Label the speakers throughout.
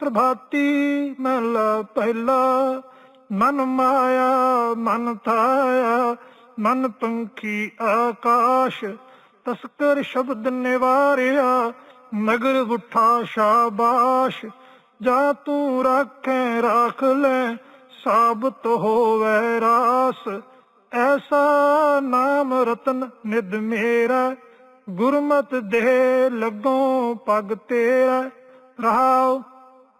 Speaker 1: ਪ੍ਰਭਾਤੀ ਮਹਲਾ ਪਹਿਲਾ, ਮਨ ਮਾਇਆ, ਮਨ ਥਾਇਆ, ਮਨ ਪੰਖੀ ਆਕਾਸ਼, ਤਸਕਰ ਸ਼ਬਦ ਨਿਵਾਰਿਆ, ਨਗਰ ਉਠਾ ਸ਼ਾਬਾਸ਼, ਜਾ ਤੂੰ ਰੱਖੇ ਰੱਖ ਲੈ, ਸਾਬਤ ਹੋਵੇ ਰਾਸ, ਐਸਾ ਨਾਮ ਰਤਨ ਨਿਦ ਮੇਰਾ, ਗੁਰਮਤ ਦੇ ਲੱਗੋ ਪਗ ਤੇਰਾ ਰਹਾਉ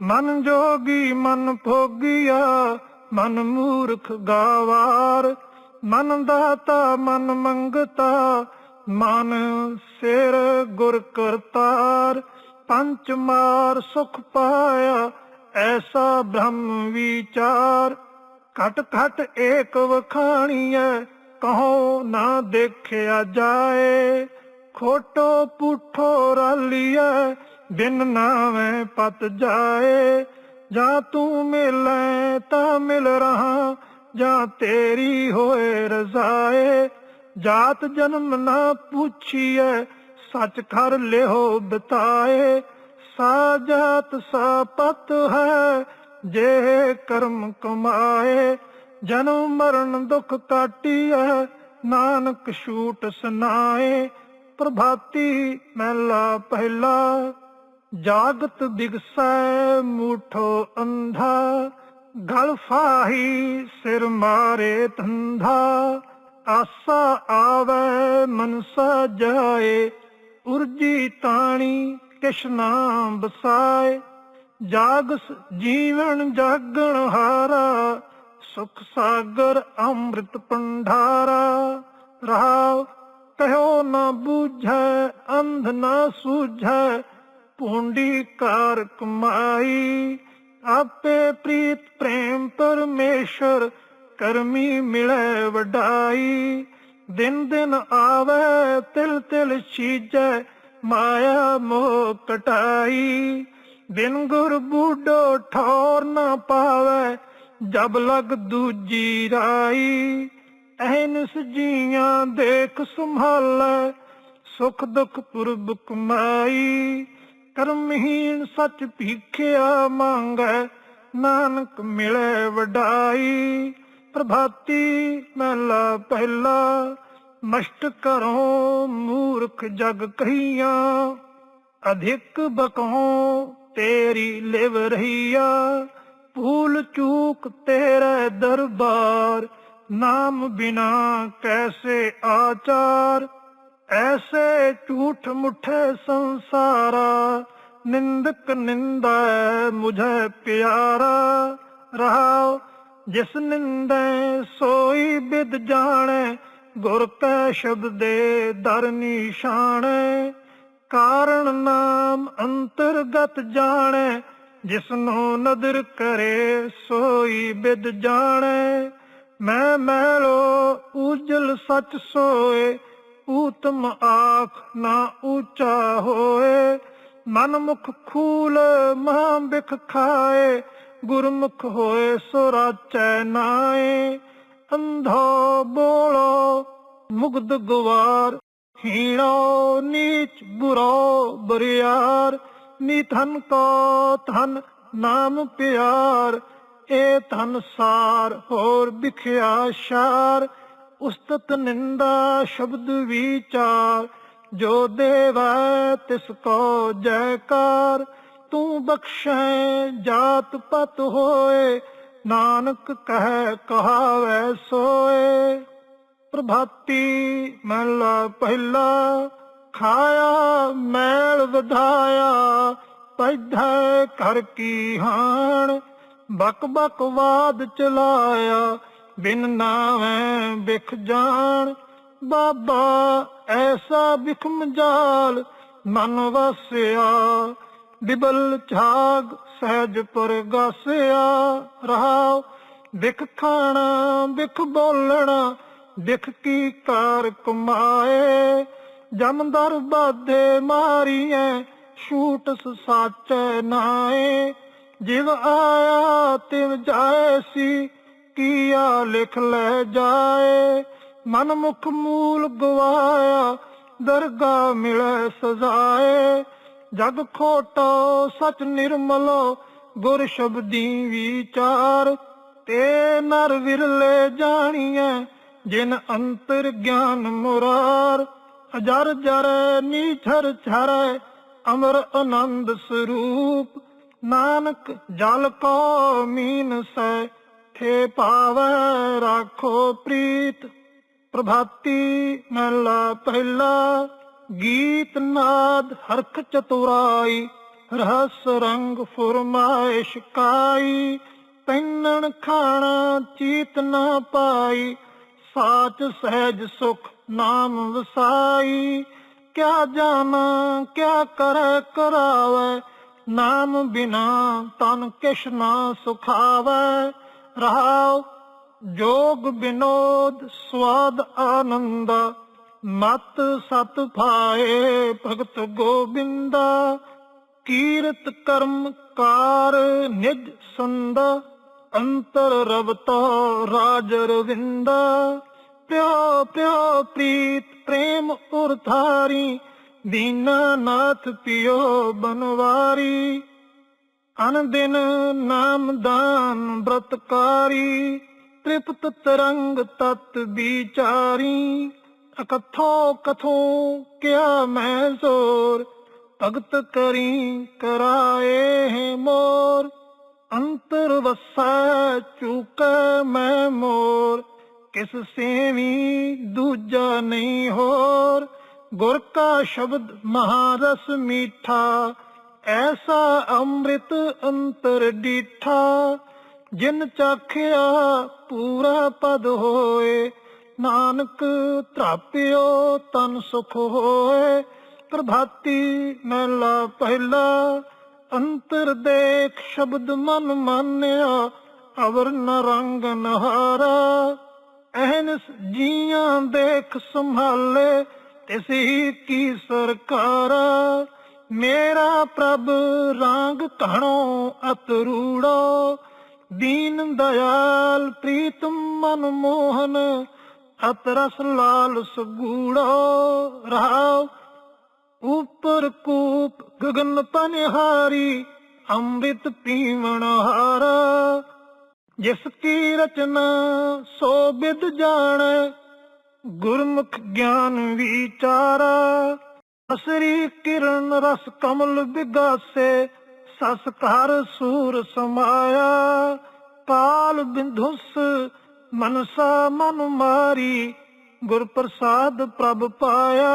Speaker 1: ਮਨ ਜੋਗੀ ਮਨ ਭੋਗਿਆ ਮਨ ਮੂਰਖ ਗਾਵਾਰ। ਮਨ ਦਾਤਾ ਮਨ ਮੰਗਤਾ, ਮਨ ਸਿਰ ਗੁਰ ਕਰਤਾਰ। ਪੰਚ ਮਾਰ ਸੁਖ ਪਾਇਆ, ਐਸਾ ਬ੍ਰਹਮ ਵਿਚਾਰ। ਘਟ ਘਟ ਏਕ ਵਖਾਣੀਐ, ਕਹੋ ਨਾ ਦੇਖਿਆ ਜਾਏ। ਖੋਟੋ ਪੁੱਠੋ ਰਾਲੀਐ ਬਿਨ ਨਾਵੇਂ ਪਤ ਜਾਏ, ਜਾਂ ਤੂੰ ਮਿਲੈ ਤਾਂ ਮਿਲ ਰਹਾ, ਜਾਂ ਤੇਰੀ ਹੋਏ ਰਜ਼ਾਏ। ਜਾਤ ਜਨਮ ਨਾ ਪੁੱਛੀਐ ਸੱਚ ਖਰ ਲਿਓ ਬਤਾਏ। ਸਾ ਜਾਤ ਸਾ ਪਤ ਹੈ, ਜੇ ਕਰਮ ਕਮਾਏ। ਜਨਮ ਮਰਨ ਦੁਖ ਕਾਟੀਐ, ਨਾਨਕ ਛੂਟ ਸੁਨਾਏ। ਪ੍ਰਭਾਤੀ ਮਹਿਲਾ ਪਹਿਲਾ। ਜਾਗਤ ਦਿਗਸੈ ਮੂਠੋ ਅੰਧਾ, ਗਲ ਫਾਹੀ ਸਿਰ ਮਾਰੇ ਧੰਧਾ। ਆਸਾ ਆਵੇ ਮਨਸਾ ਜਾਏ, ਉਰਜੀ ਤਾਣੀ ਕਿਛ ਬਸਾਏ ਜਾਗਸ ਜੀਵਨ ਜਾਗਣ ਹਾਰਾ, ਸੁਖ ਸਾਗਰ ਅੰਮ੍ਰਿਤ ਪੰਡਾਰਾ ਰਹਾਉ, ਕਹਿਓ ਨਾ ਬੂਝੈ, ਅੰਧ ਨਾ ਸੂਝੈ ਪੂੰਡੀ ਕਾਰ ਕਮਾਈ, ਆਪੇ ਪ੍ਰੀਤ ਪ੍ਰੇਮ ਪਰਮੇਸ਼ਰ, ਕਰਮੀ ਮਿਲੇ ਵਡਾਈ। ਦਿਨ ਦਿਨ ਆਵੇ, ਤਿਲ ਤਿਲ ਛੀਜੈ, ਮਾਇਆ ਮੋਹ ਕਟਾਈ। ਬਿਨ ਗੁਰ ਬੂਡੋ ਠੌਰ ਨਾ ਪਾਵੇ, ਜਬ ਲਗ ਦੂਜੀ ਰਾਈ। ਐਨਸ ਜੀਆਂ ਦੇਖ ਸੰਭਾਲੈ, ਸੁਖ ਦੁਖ ਪੁਰਬ ਕਮਾਈ। ਕਰਮਹੀਣ ਸੱਚ ਭੀਖਿਆ ਮੰਗੈ, ਨਾਨਕ ਮਿਲੇ ਵਡਾਈ। ਪ੍ਰਭਾਤੀ ਮਹਿਲਾ ਪਹਿਲਾ ਮਸ਼ਟ ਕਰੋ ਮੂਰਖ ਜਗ ਕਹੀਆਂ। ਅਧਿਕ ਬਕਹੋਂ ਤੇਰੀ ਲਿਵ ਰਹੀਆ। ਭੂਲ ਚੂਕ ਤੇਰੇ ਦਰਬਾਰ, ਨਾਮ ਬਿਨਾ ਕੈਸੇ ਆਚਾਰ। ਐਸੇ ਝੂਠ ਮੁਠੇ ਸੰਸਾਰਾ, ਨਿੰਦਕ ਨਿੰਦਾ ਮੁਝੇ ਪਿਆਰਾ। ਰਹਾਉ ਜਿਸ ਨਿੰਦੈ ਸੋਈ ਬਿਦ ਜਾਣੈ, ਗੁਰ ਕੈ ਸ਼ਬਦ ਦੇ ਦਰ ਨਿਸ਼ਾਨੈ ਕਾਰਣ ਨਾਮ ਅੰਤਰਗਤ ਜਾਣੈ ਜਿਸਨੂੰ ਨਦਰ ਕਰੇ ਸੋਈ ਬਿਦ ਜਾਣੈ। ਮੈਂ ਮੈਲੋ ਉਜਲ ਸਚ ਸੋਏ ਊਤਮ ਆਖ ਨਾ ਉੱਚਾ ਹੋਏ ਮਨ ਮੁਖ ਖੂਲ ਮਹਾਂ ਬਿਖ ਖਾਏ, ਗੁਰਮੁਖ ਹੋਏ ਸੋ ਰਾਚੈ ਨਾਏ। ਅੰਧੋ ਬੋਲੋ ਮੁਗਦ ਗਵਾਰ, ਹੀਣੋ ਨੀਚ ਬੁਰੋ ਬਰਿਆਰ, ਨੀ ਧਨ ਕੋ ਧਨ ਨਾਮ ਪਿਆਰ, ਏ ਧਨ ਸਾਰ ਹੋਰ ਵਿਖਿਆ ਸ਼ਾਰ। ਉਸਤਤ ਨਿੰਦਾ ਸ਼ਬਦ ਵਿਚਾਰ, ਜੋ ਦੇਵੈ ਤਿਸ ਕੋ ਜੈਕਾਰ, ਤੂੰ ਬਖਸ਼ੈ ਜਾਤ ਪਤ ਹੋਏ, ਨਾਨਕ ਕਹਿ ਕਹਾਵੈ ਸੋਏ। ਪ੍ਰਭਾਤੀ ਮਹਲਾ ਪਹਿਲਾ, ਖਾਇਆ ਮੈਲ ਵਧਾਇਆ, ਪੈਧੈ ਕਰ ਕੀ ਹਾਣ, ਬਕ ਬਕ ਵਾਦ ਚਲਾਇਆ ਬਿਨ ਨਾਵੇਂ ਵਿਖ ਜਾਣ, ਬਾਬਾ ਐਸਾ ਵਿਖਮ ਜਾਲ ਮਨ ਵਸਿਆ, ਬਿਬਲ ਛਾਗ ਸਹਿਜ ਪਰਗਾਸਿਆ ਰਹਾਉ ਬਿਖ ਖਾਣਾ ਵਿਖ ਬੋਲਣਾ, ਵਿਖ ਕੀ ਕਾਰ ਕਮਾਏ ਜਮਦਰ ਬਾਧੇ ਮਾਰੀਐ, ਛੂਟ ਸਾਚੈ ਨਾਏ ਜਿਵ ਆਇਆ ਤਿਵ ਜਾਏ ਸੀ ਕੀਆ ਲਿਖ ਲੈ ਜਾਏ ਮਨ ਮੁਖ ਮੂਲ ਗਵਾਇਆ, ਦਰਗਾ ਮਿਲੇ ਸਜ਼ਾਏ। ਜਗ ਖੋਟੋ ਸਚ ਨਿਰਮਲੋ, ਗੁਰ ਸ਼ਬਦੀ ਵਿਚਾਰ। ਤੇ ਨਰ ਵਿਰਲੇ ਜਾਣੀਐ, ਜਿਨ ਅੰਤਰ ਗਿਆਨ ਮੁਰਾਰ। ਅਜਰ ਜਰ ਨੀਛਰ ਛਰੈ ਅਮਰ ਆਨੰਦ ਸਰੂਪ। ਨਾਨਕ ਜਲ ਕੋ ਮੀਨ ਸੈ ਥੇ ਪਾਵੈ ਰਾਖੋ ਪ੍ਰੀਤ। ਪ੍ਰਭਾਤੀ ਮਹਲਾ ਪਹਿਲਾ, ਗੀਤ ਨਾਦ ਹਰਖ ਚਤੁਰਾਈ ਰਸ ਰੰਗ ਫੁਰਮਾਇਸ਼ ਕਾਈ, ਤੈਨਣ ਖਾਣਾ ਚੀਤ ਨਾ ਪਾਈ, ਸਾਚ ਸਹਿਜ ਸੁਖ ਨਾਮ ਵਸਾਈ। ਕਿਆ ਜਾਣਾ, ਕਿਆ ਕਰੈ ਕਰਾਵੈ, ਨਾਮ ਬਿਨਾ ਤਨ ਕਿਛ ਨਾ ਸੁਖਾਵੈ। ਰਹਾਉ, ਜੋਗ ਬਿਨੋਦ ਸਵਾਦ ਆਨੰਦ, ਮਤ ਸਤ ਭਾਏ ਭਗਤ ਗੋਬਿੰਦਾ, ਕੀਰਤ ਕਰਮ ਕਾਰ ਨਿਜ ਸੰਦ, ਅੰਤਰ ਰਵਤਾ ਰਾਜ ਰਵਿੰਦਾ। ਪਿਓ ਪਿਓ ਪ੍ਰੀਤ ਪ੍ਰੇਮ ਉਰਥਾਰੀ ਉਰਧਾਰੀ ਦੀਨਾਨਾਥ ਪਿਓ ਬਨਵਾਰੀ। ਅਨ ਦਿਨ ਨਾਮਦਾਨ ਬ੍ਰਤਕਾਰੀ ਤ੍ਰਿਪਤ ਤਰੰਗ ਤਤ ਵਿਚਾਰੀ। ਅਕਥੋ ਕਥੋ ਕਿਆ ਮੈਂ ਜ਼ੋਰ, ਭਗਤ ਕਰੀ ਕਰਾਏ ਹੈ ਮੋਰ। ਅੰਤਰ ਵਸੈ ਚੁਕੈ ਮੈਂ ਮੋਰ, ਕਿਸ ਸੇਵੀ ਦੂਜਾ ਨਹੀਂ ਹੋਰ। ਗੁਰ ਕਾ ਸ਼ਬਦ ਮਹਾਰਸ ਮੀਠਾ ਐਸਾ ਅੰਮ੍ਰਿਤ ਅੰਤਰ ਡੀਠਾ, ਜਿਨ ਚਾਖਿਆ ਪੂਰਾ ਪਦ ਹੋਏ, ਨਾਨਕ ਤ੍ਰਾਪਿਓ ਤਨ ਸੁਖ ਹੋਏ। ਪ੍ਰਭਾਤੀ ਮਹਿਲਾ ਪਹਿਲਾ, ਅੰਤਰ ਦੇਖ ਸ਼ਬਦ ਮਨ ਮਾਨਿਆ, ਅਵਰ ਨ ਨਹਾਰਾ। ਅਹਨਸ ਜੀਆਂ ਦੇਖ ਸੰਭਾਲੇ, ਤਿਸ ਕੀ ਸਰਕਾਰਾ। ਮੇਰਾ ਪ੍ਰਭ ਰੰਗ ਕਹਣੋ ਅਤਰੂੜੋ, ਦੀਨ ਦਇਆਲ ਪ੍ਰੀਤਮ ਮਨ ਮੋਹਨ, ਅਤਰਸ ਲਾਲ ਸੁਗੂੜੋ। ਰਹਾਉ ਉਪਰ ਕੂਪ ਗਗਨ ਪਨਿਹਾਰੀ, ਅੰਮ੍ਰਿਤ ਪੀਵਣ ਹਾਰਾ। ਜਿਸ ਕੀ ਰਚਨਾ ਸੋ ਬਿਦ ਜਾਣੈ, ਗੁਰਮੁਖ ਗਿਆਨ ਵਿਚਾਰਾ। ਅਸਰੀ ਕਿਰਨ ਰਸ ਕਮਲ ਵਿਗਾਸੇ ਸਸ ਘਰ ਸੂਰ ਸਮਾਇਆ। ਕਾਲ ਬਿੰਧੁਸ ਮਨਸਾ ਮਨ ਮਾਰੀ ਗੁਰ ਪ੍ਰਸਾਦ ਪ੍ਰਭ ਪਾਇਆ।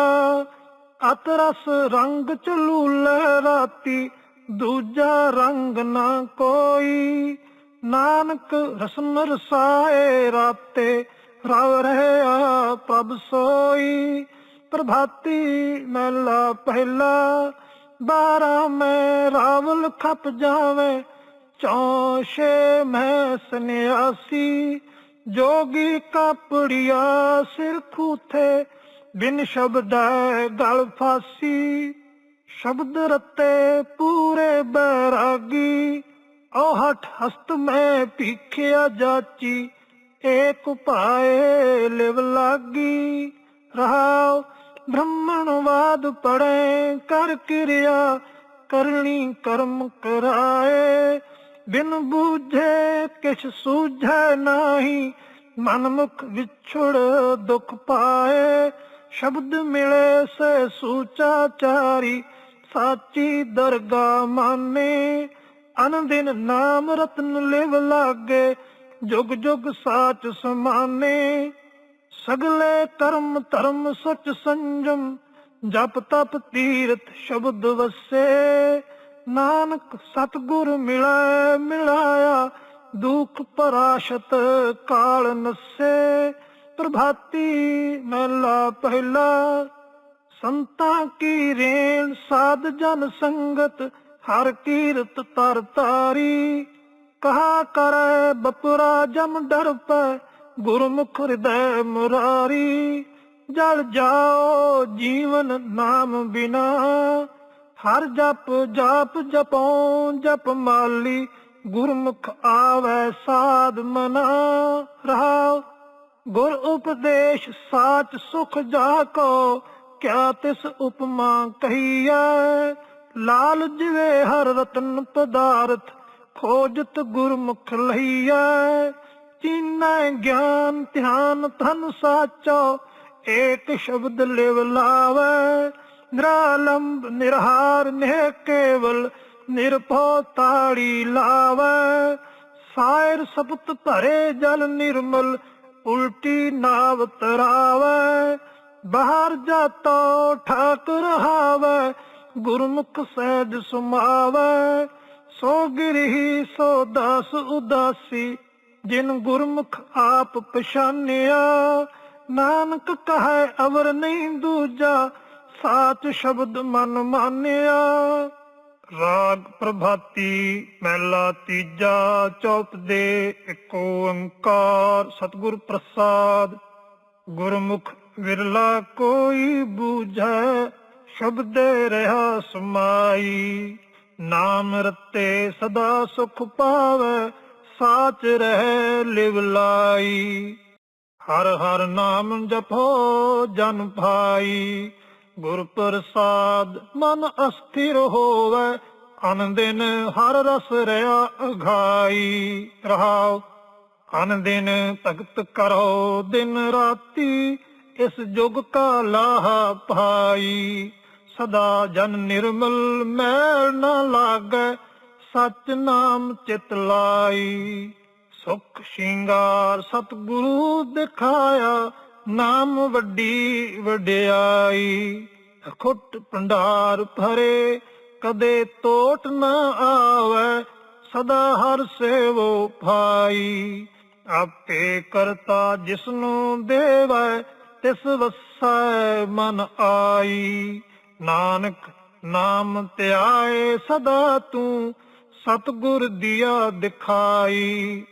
Speaker 1: ਅਤ ਰਸ ਰੰਗ ਚਲੂਲੇ ਰਾਤੀ, ਦੂਜਾ ਰੰਗ ਨਾ ਕੋਈ। ਨਾਨਕ ਰਸਮ ਰਸਾਏ ਰਾਤੇ, ਰਵ ਰਹਿਆ ਪ੍ਰਭ ਸੋਈ। ਪ੍ਰਭਾਤੀ ਮਹਿਲਾ ਪਹਿਲਾ, ਬਾਰਾ ਮੈਂ ਰਾਵਲ ਖਪ ਜਾਵੇ ਚੌਸ਼ੇ ਮੈਂ ਸੰਨਿਆਸੀ, ਜੋਗੀ ਕਾਪੜਿਆ ਸਿਰ ਖੂਥੇ, ਬਿਨ ਸ਼ਬਦੈ ਗਲ ਫਾਸੀ। ਸ਼ਬਦ ਰਤੇ ਪੂਰੇ ਬੈਰਾਗੀ ਓ ਹਠ ਹਸਤ ਮੈਂ ਭੀਖਿਆ ਜਾਚੀ, ਏਕ ਪਾਏ ਲਿਵ ਲਾਗੀ। ਰਹਾਉ ਬ੍ਰਹਮਣਵਾਦ ਪੜੈ ਕਰ ਕਿਰਿਆ, ਕਰਨੀ ਕਰਮ ਕਰਾਏ। ਬਿਨ ਬੂਝੇ ਕਿਛ ਸੂਝੈ ਨਾਹੀ ਮਨ ਮੁਖ ਵਿਛੜ ਦੁਖ ਪਾਏ। ਸ਼ਬਦ ਮਿਲੇ ਸੇ ਸੂਚਾ ਚਾਰੀ ਸਾਚੀ ਦਰਗਾ ਮਾਨੇ। ਅਨਦਿਨ ਨਾਮ ਰਤਨ ਲਿਵ ਲਾਗੇ, ਜੁਗ ਜੁਗ ਸਾਚ ਸਮਾਨੇ। ਸਗਲੇ ਕਰਮ ਧਰਮ ਸਚ ਸੰਜਮ, ਜਪ ਤਪ ਤੀਰਥ ਸ਼ਬਦ ਵਸੇ। ਨਾਨਕ ਸਤਗੁਰ ਮਿਲੈ, ਮਿਲਾਇਆ, ਦੁਖ ਪਰਾਸ਼ਤ ਕਾਲ ਨਸੇ। ਪ੍ਰਭਾਤੀ ਮਹਿਲਾ ਪਹਿਲਾ, ਸੰਤਾਂ ਕੀ ਰੇਣ, ਸਾਧ ਜਨ ਸੰਗਤ, ਹਰ ਕੀਰਤ ਤਰ ਤਾਰੀ ਕਹਾ ਕਰੈ, ਬਪੁਰਾ ਜਮ ਡਰ ਪੈ ਗੁਰਮੁਖ ਹਿਰਦੈ ਮੁਰਾਰੀ, ਜਲ ਜਾਓ ਜੀਵਨ ਨਾਮ ਬਿਨਾ। ਹਰ ਜਪ ਜਾਪ ਜਪਉ ਜਪ ਮਾਲੀ, ਗੁਰਮੁਖ ਆਵੈ ਸਾਧ ਮਨਾ। ਰਹਾਉ ਗੁਰ ਉਪਦੇਸ਼ ਸਾਚ ਸੁਖ ਜਾ ਕੋ, ਕਿਆ ਤਿਸ ਉਪਮਾ ਕਹੀਐ? ਲਾਲ ਜਿਵੇ ਹਰ ਰਤਨ ਪਦਾਰਥ, ਖੋਜਤ ਗੁਰਮੁਖ ਲਈਐ ਚੀਨੈ ਗਿਆਨ, ਧਿਆਨ ਧਨ ਸਾਚੋ, ਏਕ ਸ਼ਬਦ ਲਿਵ ਲਾਵੈ। ਨਿਰਾਲੰਬ, ਨਿਰਹਾਰ, ਨਿਹ ਕੇਵਲ, ਨਿਰਭਉ ਤਾੜੀ ਲਾਵੈ। ਸਾਇਰ ਸਪਤ ਭਰੇ ਜਲ ਨਿਰਮਲ, ਉਲਟੀ ਨਾਵ ਤਰਾਵੈ। ਬਾਹਰ ਜਾਤੋ ਠਾਕ ਰਹਾਵੈ ਗੁਰਮੁਖ ਸਹਿਜ ਸੁਮਾਵੈ। ਸੋ ਗਿਰਹੀ, ਸੋ ਦਾਸ ਉਦਾਸੀ ਜਿਨ ਗੁਰਮੁਖ ਆਪ ਪਛਾਨਿਆ, ਨਾਨਕ ਕਹੈ ਅਵਰ ਨਹੀਂ ਦੂਜਾ, ਸਾਚ ਸ਼ਬਦ ਮਨ ਮਾਨਿਆ। ਰਾਗ ਪ੍ਰਭਾਤੀ ਮਹਿਲਾ ਤੀਜਾ ਚੌਪ ਦੇ ਇੱਕ ਓੰਕਾਰ ਸਤਿਗੁਰ ਪ੍ਰਸਾਦ। ਗੁਰਮੁਖ ਵਿਰਲਾ ਕੋਈ ਬੂਝੈ, ਸ਼ਬਦੇ ਰਹਾ ਸਮਾਈ। ਨਾਮ ਰਤੇ ਸਦਾ ਸੁਖ ਪਾਵੇ ਸਾਚ ਰਹਿ ਲਿਵ ਲਾਈ। ਹਰ ਹਰ ਨਾਮ ਜਪੋ ਜਨ ਭਾਈ। ਗੁਰ ਪ੍ਰਸਾਦ ਮਨ ਅਸਥਿਰ ਹੋਵੇ ਅਨ ਦਿਨ ਹਰ ਰਸ ਰਿਆ ਅਘਾਈ ਰਹਾਉ ਅਨ ਦਿਨ ਭਗਤ ਕਰੋ ਦਿਨ ਰਾਤੀ, ਇਸ ਜੁਗ ਕਾ ਲਾਹਾ ਭਾਈ। ਸਦਾ ਜਨ ਨਿਰਮਲ ਮੈਲ ਨਾ ਲਾਗੈ ਸਚ ਨਾਮ ਚਿਤ ਲਾਈ। ਸੁਖ ਸ਼ਿੰਗਾਰ ਸਤਿਗੁਰੂ ਦਿਖਾਇਆ, ਨਾਮ ਵੱਡੀ ਵਡਿਆਈ। ਅਖੁੱਟ ਭੰਡਾਰ ਭਰੇ, ਕਦੇ ਟੋਟ ਨਾ ਆਵੇ, ਸਦਾ ਹਰ ਸੇਵੋ ਭਾਈ। ਆਪੇ ਕਰਤਾ ਜਿਸਨੂੰ ਦੇਵੈ, ਤਿਸ ਵਸੈ ਮਨ ਆਈ। ਨਾਨਕ ਨਾਮ ਧਿਆਏ ਸਦਾ ਤੂੰ ਸਤਿਗੁਰ ਦੀਆ ਦਿਖਾਈ।